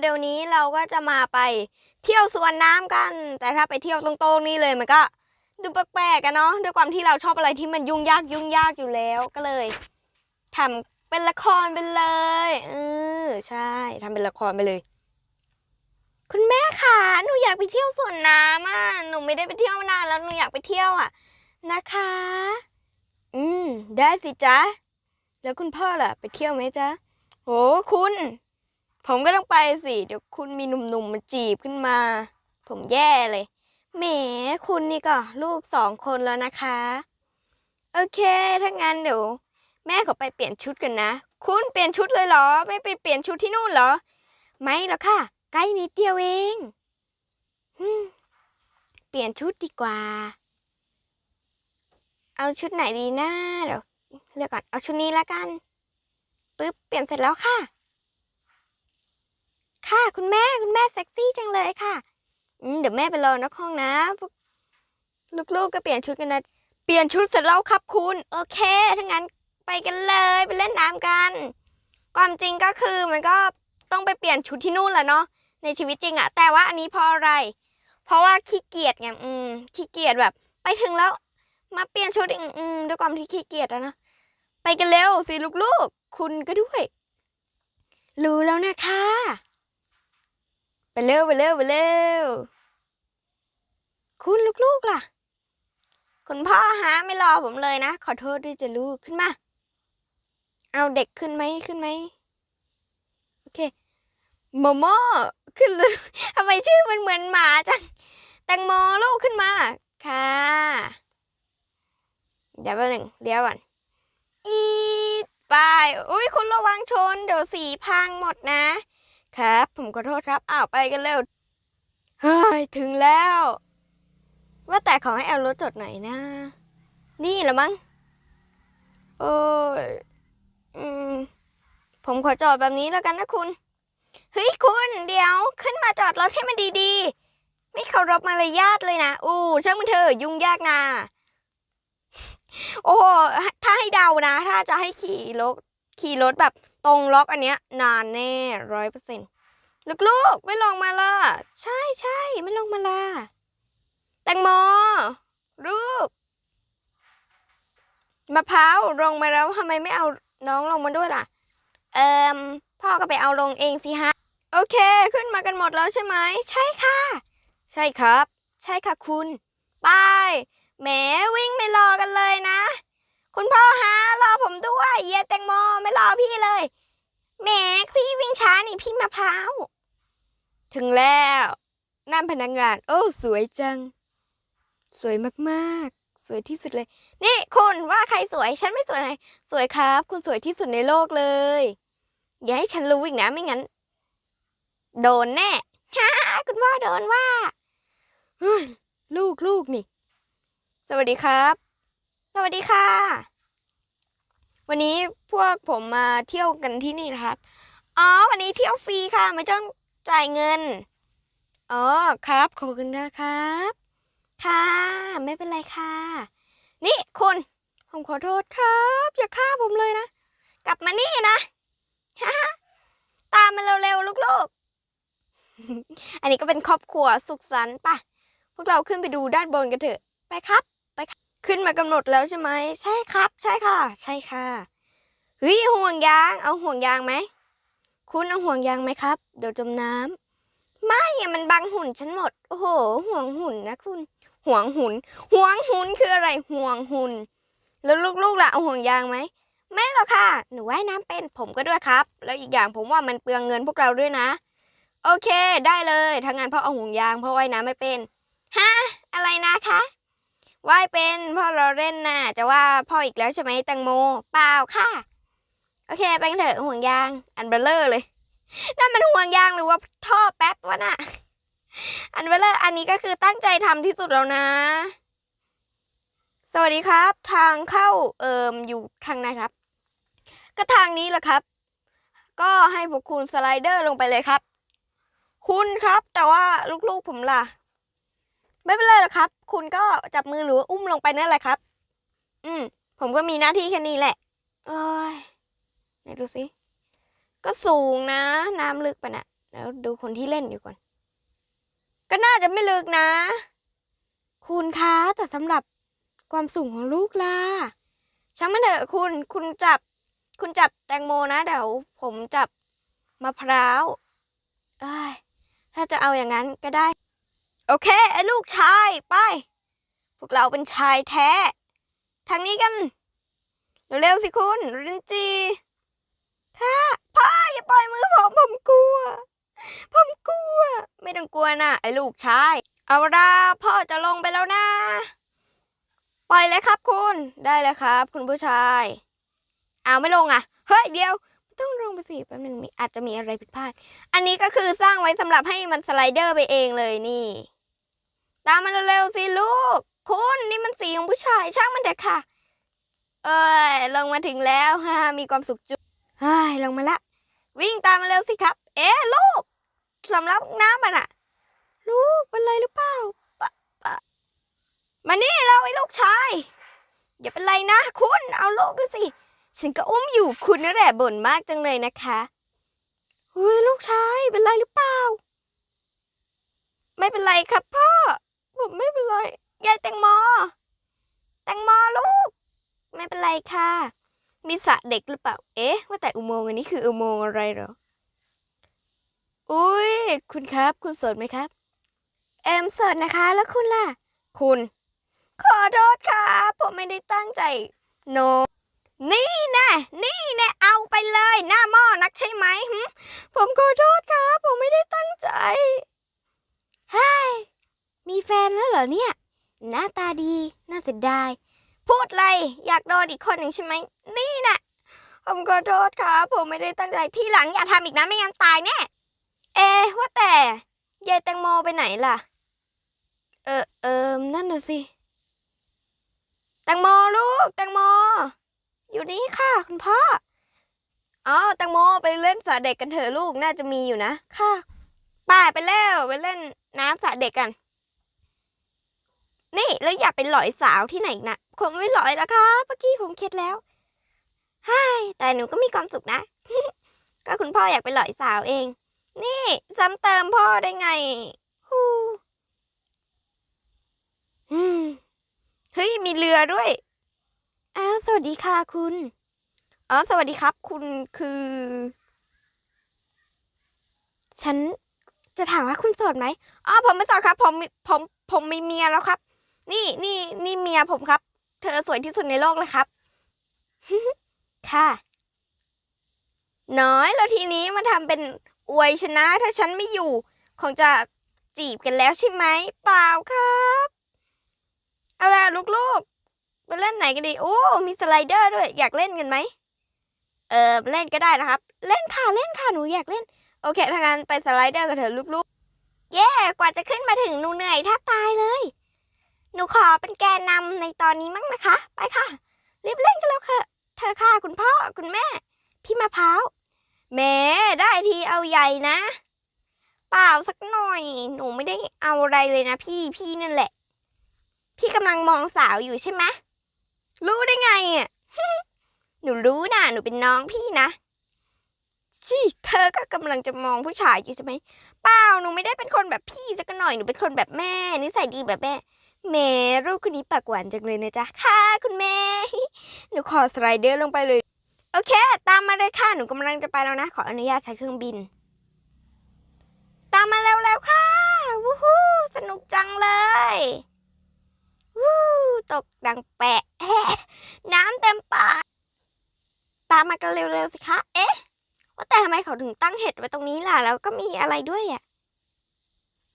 เดี๋ยวนี้เราก็จะมาไปเที่ยวสวนน้ำกัน แต่ถ้าไปเที่ยวตรงๆนี่เลยมันก็ดูแปลกๆกันเนาะด้วยความที่เราชอบอะไรที่มันยุ่งยากยุ่งยากอยู่แล้วก็เลยทำเป็นละครไปเลยเออใช่ทำเป็นละครไปเลย คุณแม่ค่ะหนูอยากไปเที่ยวสวนน้ำอะหนูไม่ได้ไปเที่ยวนานแล้วหนูอยากไปเที่ยวอะ นะคะ อืม ได้สิจ๊ะแล้วคุณพ่อล่ะ ไปเที่ยวไหมจ๊ะโหคุณ ผมก็ต้องไปสิ เดี๋ยวคุณมีหนุ่มๆมาจีบขึ้นมา ผมแย่เลย แหมคุณนี่ก็ลูกสองคนแล้วนะคะ โอเค ถ้างั้นเดี๋ยวแม่ขอไปเปลี่ยนชุดกันนะ คุณเปลี่ยนชุดเลยเหรอ ไม่ไปเปลี่ยนชุดที่นู่นเหรอ ไม่หรอกค่ะ ใกล้นิดเดียวเองเปลี่ยนชุดดีกว่า เอาชุดไหนดีนะเดี๋ยวเลือกก่อน เอาชุดนี้ละกัน ปึ๊บ เปลี่ยนเสร็จแล้วค่ะ ค่ะ คุณแม่คุณแม่เซ็กซี่จังเลยค่ะอืเดี๋ยวแม่ไปรอนอกห้องนะพวกลูกๆก็เปลี่ยนชุดกันนะ เปลี่ยนชุดเสร็จแล้วครับคุณ โอเคถ้างั้นไปกันเลยไปเล่นน้ำกัน ความจริงก็คือมันก็ต้องไปเปลี่ยนชุดที่นู่นแหละเนาะในชีวิตจริงอะแต่ว่าอันนี้เพราะอะไร เพราะว่าขี้เกียจไงอืมขี้เกียจแบบ ไปถึงแล้ว มาเปลี่ยนชุดอีกอืมด้วยความที่ขี้เกียจอะนะไปกันเร็วสิลูกๆ คุณก็ด้วย รู้แล้วนะคะ ไปเร็วไปเร็วไปเร็วคุณลูกๆล่ะ คุณพ่อฮะไม่รอผมเลยนะ ขอโทษด้วยจะลูกขึ้นมา เอาเด็กขึ้นไหมขึ้นไหมโอเคโมโมขึ้นเลยทำไมชื่อมันเหมือนหมาจังแตงโมลูกขึ้นมา ค่ะเดี๋ยวแป๊บหนึ่งเดี๋ยวก่อนอีไปอุ้ยคุณระวังชน เดี๋ยวสีพังหมดนะ ครับ ผมขอโทษครับ อ้าวไปกันเร็ว เฮ้ย ถึงแล้ว ว่าแต่ขอให้เอารถจดไหนนะ นี่เหรอมั้ง โอ้ย อืม ผมขอจอดแบบนี้แล้วกันนะคุณ เฮ้ยคุณเดี๋ยวขึ้นมาจอดรถให้มันดีๆ ไม่เคารพมารยาทเลยนะ อู้ช่างมันเถอะยุ่งยากนะโอ้ถ้าให้เดานะ ถ้าจะให้ขี่รถขี่รถแบบ ตรงล็อกอันเนี้ยนานแน่ร้อยเปอร์เซ็นต์ลูกๆ ไม่ลงมาละใช่ใช่ไม่ลงมาละแตงโม ลูกมะพร้าวลงมาแล้วทำไมไม่เอาน้องลงมาด้วยล่ะ เอิมพ่อก็ไปเอาลงเองสิฮะ โอเค ขึ้นมากันหมดแล้วใช่ไหม ใช่ค่ะ ใช่ครับ ใช่ค่ะคุณ ไปแหมวิ่งไม่รอกันเลยนะ คุณพ่อฮะรอผมด้วยเยแตงโมไม่รอพี่เลยแหมพี่วิ่งช้านี่พี่มะพร้าว ถึงแล้วนั่นพนักงาน โอ้ สวยจัง สวยมากๆ สวยที่สุดเลย นี่คุณว่าใครสวย ฉันไม่สวยไหนสวยครับ คุณสวยที่สุดในโลกเลย อย่าให้ฉันรู้อีกนะไม่งั้น โดนแน่ฮ่าคุณพ่อโดนว่าลูกลูกนี่ สวัสดีครับ สวัสดีค่ะ วันนี้พวกผมมาเที่ยวกันที่นี่นะครับ อ๋อ วันนี้เที่ยวฟรีค่ะ ไม่ต้องจ่ายเงิน อ๋อ ครับ ขอบคุณนะครับ ค่ะ ไม่เป็นไรค่ะ นี่คุณ ผมขอโทษครับ อย่าฆ่าผมเลยนะ กลับมานี่นะฮ่าตามมาเร็วๆลูกๆ อันนี้ก็เป็นครอบครัวสุขสันต์ป่ะ พวกเราขึ้นไปดูด้านบนกันเถอะ ไปครับ ขึ้นมากำหนดแล้วใช่ไหม ใช่ครับ ใช่ค่ะ ใช่ค่ะเฮ้ยห่วงยาง เอาห่วงยางไหม คุณเอาห่วงยางไหมครับ เดี๋ยวจมน้ำไม่อะมันบังหุ่นฉันหมด โอ้โห ห่วงหุ่นนะคุณ ห่วงหุ่น ห่วงหุ่นคืออะไร ห่วงหุ่น แล้วลูกๆล่ะเอาห่วงยางไหม ไม่หรอกค่ะ หนูว่ายน้ำเป็น ผมก็ด้วยครับ แล้วอีกอย่างผมว่ามันเปลืองเงินพวกเราด้วยนะ โอเค ได้เลยถ้างั้นพ่อเอาห่วงยางเพราะว่ายน้ำไม่เป็น ฮะ อะไรนะคะ ว่ายเป็นพ่อเราเล่นน่ะจะว่าพ่ออีกแล้วใช่ไหมแตงโมเปล่าค่ะ โอเคไปกันเถอะห่วงยาง อันเบลเลอร์เลยนั่นมันห่วงยางหรือว่าท่อแป๊บวะน่ะ อันเบลเลอร์อันนี้ก็คือตั้งใจทำที่สุดแล้วนะ สวัสดีครับ ทางเข้าเอิมอยู่ทางไหนครับ ก็ทางนี้แหละครับ ก็ให้พวกคุณสไลเดอร์ลงไปเลยครับ คุณครับแต่ว่าลูกๆผมล่ะ ไม่เป็นไรหรอกครับ คุณก็จับมือหรือว่าอุ้มลงไปนั่นแหละครับ อืม ผมก็มีหน้าที่แค่นี้แหละ เอ้ยไหนดูสิ ก็สูงนะ น้ำลึกไปน่ะแล้วดูคนที่เล่นอยู่ก่อน ก็น่าจะไม่ลึกนะ คุณคะแต่สำหรับความสูงของลูกล่ะช่างมันเถอะคุณ คุณจับ คุณจับแตงโมนะ เดี๋ยวผมจับมะพร้าวเอ้ยถ้าจะเอาอย่างนั้นก็ได้ โอเคไอ้ลูกชายไป พวกเราเป็นชายแท้ ทางนี้กันเร็วๆสิคุณรินจีค่ะพ่ออย่าปล่อยมือผมผมกลัว ผมกลัว ไม่ต้องกลัวนะไอ้ลูกชาย เอาละพ่อจะลงไปแล้วนะ ปล่อยเลยครับคุณ ได้เลยครับ คุณผู้ชาย เอาไม่ลงอะ เฮ้ยเดียวต้องลงไปสิแป๊บหนึ่งมีอาจจะมีอะไรผิดพลาด อันนี้ก็คือสร้างไว้สำหรับให้มันสไลเดอร์ไปเองเลยนี่ ตามมาเร็วๆสิลูก คุณนี่มันสีของผู้ชายช่างมันเถอะค่ะ เอ้ยลงมาถึงแล้วฮ่ามีความสุขจุ๊บเฮ้ยลงมาละ วิ่งตามมาเร็วสิครับ เอ๊ลูกสำรับน้ำมันอะลูกเป็นไรหรือเปล่าปะปะมานี่เราไอ้ลูกชายอย่าเป็นไรนะคุณเอาลูกด้วยสิ ฉันก็อุ้มอยู่คุณนั่นแหละบ่นมากจังเลยนะคะเฮ้ยลูกชายเป็นไรหรือเปล่า ไม่เป็นไรครับพ่อ เป็นไรยายแตงโมแตงโมลูก ไม่เป็นไรค่ะ มีสระเด็กหรือเปล่า เอ๊ะ ว่าแต่อุโมงค์อันนี้คืออุโมงค์อะไรเหรอ อุ้ยคุณครับ คุณสดไหมครับแอมสดนะคะ แล้วคุณล่ะ คุณ ขอโทษค่ะ ผมไม่ได้ตั้งใจ โน นี่แน่นี่แน่เอาไปเลย หน้าหม้อนักใช่ไหมผมขอโทษค่ะ ผมไม่ได้ตั้งใจเฮ้ มีแฟนแล้วเหรอเนี่ย หน้าตาดี น่าเสียดาย พูดเลยอยากโดนอีกคนหนึ่งใช่ไหม นี่น่ะผมขอโทษครับ ผมไม่ได้ตั้งใจที่หลังอย่าทำอีกนะไม่งั้นตายแน่เอ ว่าแต่ยายแตงโมไปไหนล่ะ เออเออนั่นน่ะสิแตงโมลูกแตงโม อยู่นี่ค่ะ คุณพ่ออ๋อแตงโมไปเล่นสระเด็กกันเถอะลูกน่าจะมีอยู่นะ ค่ะป้าไปแล้วไปเล่นน้ำสระเด็กกัน นี่แล้วอย่าไปหลอยสาวที่ไหนนะคงไม่หลอยแล้วค่ะเมื่อกี้ผมเข็ดแล้วฮ่ายแต่หนูก็มีความสุขนะ ก็คุณพ่ออยากไปหลอยสาวเอง นี่ซ้ำเติมพ่อได้ไงฮู้เฮ้ยมีเรือด้วยอ้าวสวัสดีค่ะคุณอ๋อสวัสดีครับ คุณคือ ฉันจะถามว่าคุณโสดไหมอ๋อผมไม่โสดครับ ผมผมผมมีเมียแล้วครับ นี่นี่นี่เมียผมครับ เธอสวยที่สุดในโลกเลยครับ ค่ะ น้อยแล้วทีนี้มาทำเป็นอวยชนะถ้าฉันไม่อยู่ คงจะจีบกันแล้วใช่ไหมเปล่าครับเอาล่ะลูกๆไปเล่นไหนกันดีโอ้มีสไลเดอร์ด้วย อยากเล่นกันไหมเออเล่นก็ได้นะครับ เล่นค่ะเล่นค่ะหนูอยากเล่น โอเคถ้างั้นไปสไลเดอร์กันเถอะลูกๆเย้กว่าจะขึ้นมาถึงหนูเหนื่อยแทบตายเลย หนูขอเป็นแกนนำในตอนนี้มั้งนะคะ ไปค่ะรีบเล่นกันแล้วค่ะเธอค่ะคุณพ่อคุณแม่ พี่มะพร้าวแม่ได้ทีเอาใหญ่นะ เปล่าสักหน่อย หนูไม่ได้เอาอะไรเลยนะพี่พี่นั่นแหละ พี่กำลังมองสาวอยู่ใช่ไหมรู้ได้ไงอะหนูรู้นะหนูเป็นน้องพี่นะชีเธอก็กำลังจะมองผู้ชายอยู่ใช่ไหมเปล่าหนูไม่ได้เป็นคนแบบพี่สักหน่อยหนูเป็นคนแบบแม่นิสัยดีแบบแม่ แม่ลูกคนนี้ปากหวานจังเลยนะจ๊ะ ค่ะคุณแม่ หนูขอสไลเดอร์ลงไปเลย โอเค ตามมาเลยค่ะ หนูกำลังจะไปแล้วนะ ขออนุญาตใช้เครื่องบิน ตามมาเร็วๆค่ะวู้ฮู้สนุกจังเลยวู้ตกดังแปะแฮะน้ำเต็มปากตามมากันเร็วๆสิคะ เอ๊ะว่าแต่ทำไมเขาถึงตั้งเห็ดไว้ตรงนี้ล่ะ แล้วก็มีอะไรด้วยอะ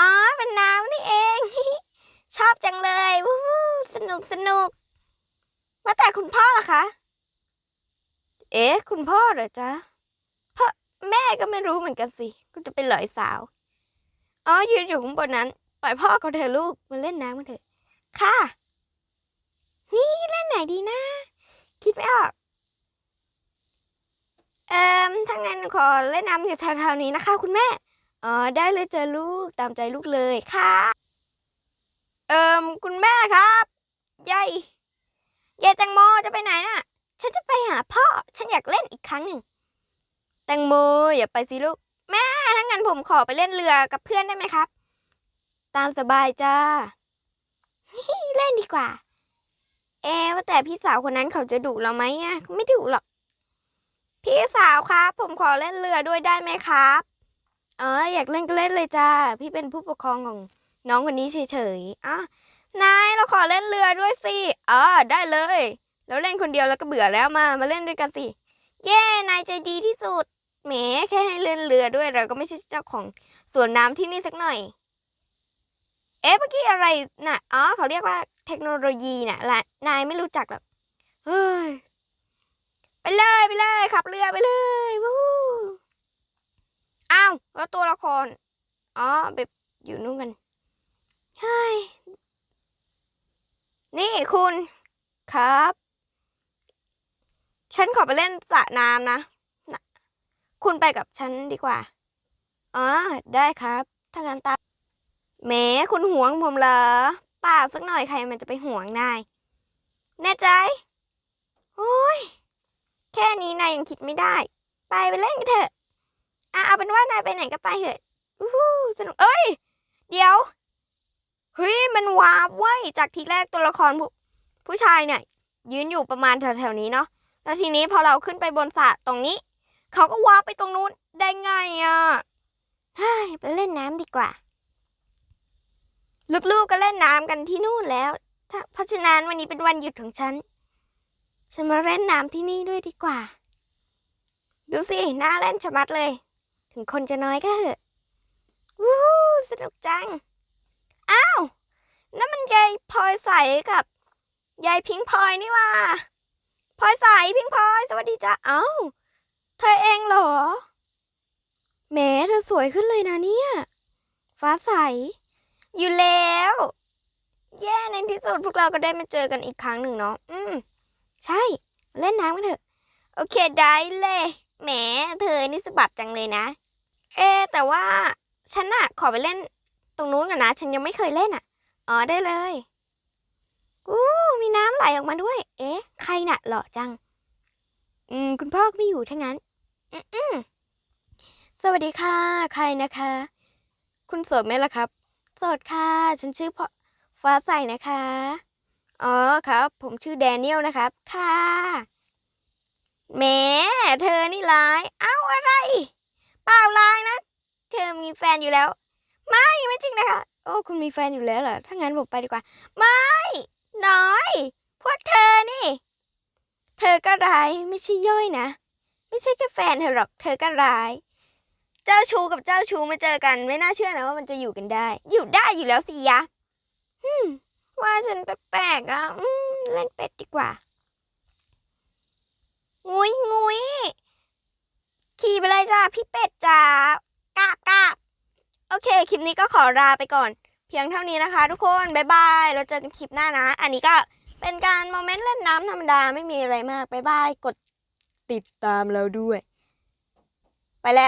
อ๋อ เป็นน้ำนี่เอง ชอบจังเลยวู้สนุกสนุกว่าแต่คุณพ่อล่ะคะ เอ๊ะ คุณพ่อเหรอจ๊ะพ่อแม่ก็ไม่รู้เหมือนกันสิก็จะเป็นหลอยสาว อ๋อ ยืนอยู่ข้างบนนั้น ปล่อยพ่อเขาเถอลูกมาเล่นน้ำกันเถอะ ค่ะ นี่เล่นไหนดีนะ คิดไม่ออก เอ่มถ้างั้นขอเล่นน้ำอยู่แถวๆนี้นะคะ คุณแม่ อ๋อ ได้เลยเจอลูกตามใจลูกเลยค่ะ เอ่มคุณแม่ครับยายยายแตงโมจะไปไหนน่ะ ฉันจะไปหาพ่อ ฉันอยากเล่นอีกครั้งหนึ่ง แตงโมอย่าไปสิลูก แม่ถ้างั้นงั้นผมขอไปเล่นเรือกับเพื่อนได้ไหมครับ ตามสบายจ้า เล่นดีกว่า เอว่าแต่พี่สาวคนนั้นเขาจะดุเราไหมอะ ไม่ดุหรอก พี่สาวครับ ผมขอเล่นเรือด้วยได้ไหมครับ เอออยากเล่นก็เล่นเลยจ้า พี่เป็นผู้ปกครองของ น้องคนนี้เฉยๆอะนายเราขอเล่นเรือด้วยสิเออได้เลยแล้วเล่นคนเดียวแล้วก็เบื่อแล้วมามาเล่นด้วยกันสิ เย้นายใจดีที่สุดแหมแค่ให้เล่นเรือด้วยเราก็ไม่ใช่เจ้าของสวนน้ำที่นี่สักหน่อย เอ๊ะเมื่อกี้อะไรน่ะอ๋อเขาเรียกว่าเทคโนโลยีน่ะละนายไม่รู้จักหรอกเฮ้ยไปเลยไปเลยขับเรือไปเลยวู้อ้าวแล้วตัวละครอ๋อไปอยู่นู่นกัน เฮ้ยนี่คุณครับ ฉันขอไปเล่นสระน้ำนะนะ คุณไปกับฉันดีกว่า อ๋อ ได้ครับถ้างั้นตาแหมคุณห่วงผมเหรอเปล่าสักหน่อยใครมันจะไปห่วงนาย แน่ใจ โอ้ย แค่นี้นายยังคิดไม่ได้ ไปไปเล่นกันเถอะอะเอาเป็นว่านายไปไหนก็ไปเถอะอู้หูสนุก เอ้ย เดี๋ยว เฮ้ยมันวาบเว้ยจากทีแรกตัวละครผู้ผู้ชายเนี่ย ยืนอยู่ประมาณแถวๆนี้เนาะแล้วทีนี้พอเราขึ้นไปบนสระตรงนี้ เขาก็วาร์ปไปตรงนู้นได้ไงอะเฮ้ยไปเล่นน้ำดีกว่า ลูกๆก็เล่นน้ำกันที่นู่นแล้วถ้าเพราะฉะนั้นวันนี้เป็นวันหยุดของฉัน ฉันมาเล่นน้ำที่นี่ด้วยดีกว่า ดูสิน่าเล่นชะมัดเลย ถึงคนจะน้อยก็เถอะ วู้สนุกจัง นั่นมันยายพลอยใสกับยายพิงพลอยนี่ว่าพลอยใสพิงพลอยสวัสดีจ้าเอ้า เธอเองเหรอแหมเธอสวยขึ้นเลยนะเนี่ย ฟ้าใส อยู่แล้ว แย่ในที่สุดพวกเราก็ได้มาเจอกันอีกครั้งหนึ่งเนาะอืม ใช่ เล่นน้ำกันเถอะ โอเคได้เลยแหมเธอนี่สะบัดจังเลยนะ เอ๊แต่ว่าฉันน่ะขอไปเล่นตรงนู้นกันนะ ฉันยังไม่เคยเล่นอะ อ๋อได้เลยอู้มีน้ำไหลออกมาด้วย เอ๊ะ ใครน่ะหล่อจัง อืม คุณพ่อไม่อยู่ทั้งนั้นอืมอืมสวัสดีค่ะ ใครนะคะ คุณโสดไหมล่ะครับ โสดค่ะ ฉันชื่อพ่อฟ้าใสนะคะ อ๋อครับ ผมชื่อแดเนียลนะครับ ค่ะแหมเธอนี่ร้าย เอ้าอะไร เปล่าร้ายนะ เธอมีแฟนอยู่แล้ว ไม่ ไม่จริงนะคะ โอ้คุณมีแฟนอยู่แล้วเหรอ ถ้างั้นผมไปดีกว่า ไม่ น้อย พวกเธอนี่ เธอก็ร้ายไม่ใช่ย่อยนะ ไม่ใช่แค่แฟนเธอหรอก เธอก็ร้าย เจ้าชู้กับเจ้าชู้มาเจอกัน ไม่น่าเชื่อนะว่ามันจะอยู่กันได้ อยู่ได้อยู่แล้วสิยะว่าฉันแปลกๆอะอืมเล่นเป็ดดีกว่า งุยงุยขี่ไปเลยจ้าพี่เป็ดจ้ากาบกาบ โอเค คลิปนี้ก็ขอลาไปก่อน เพียงเท่านี้นะคะ ทุกคน บ๊ายบาย เราเจอกันคลิปหน้านะ อันนี้ก็เป็นการโมเมนต์เล่นน้ำธรรมดาไม่มีอะไรมาก บ๊ายบาย กดติดตามเราด้วย ไปแล้ว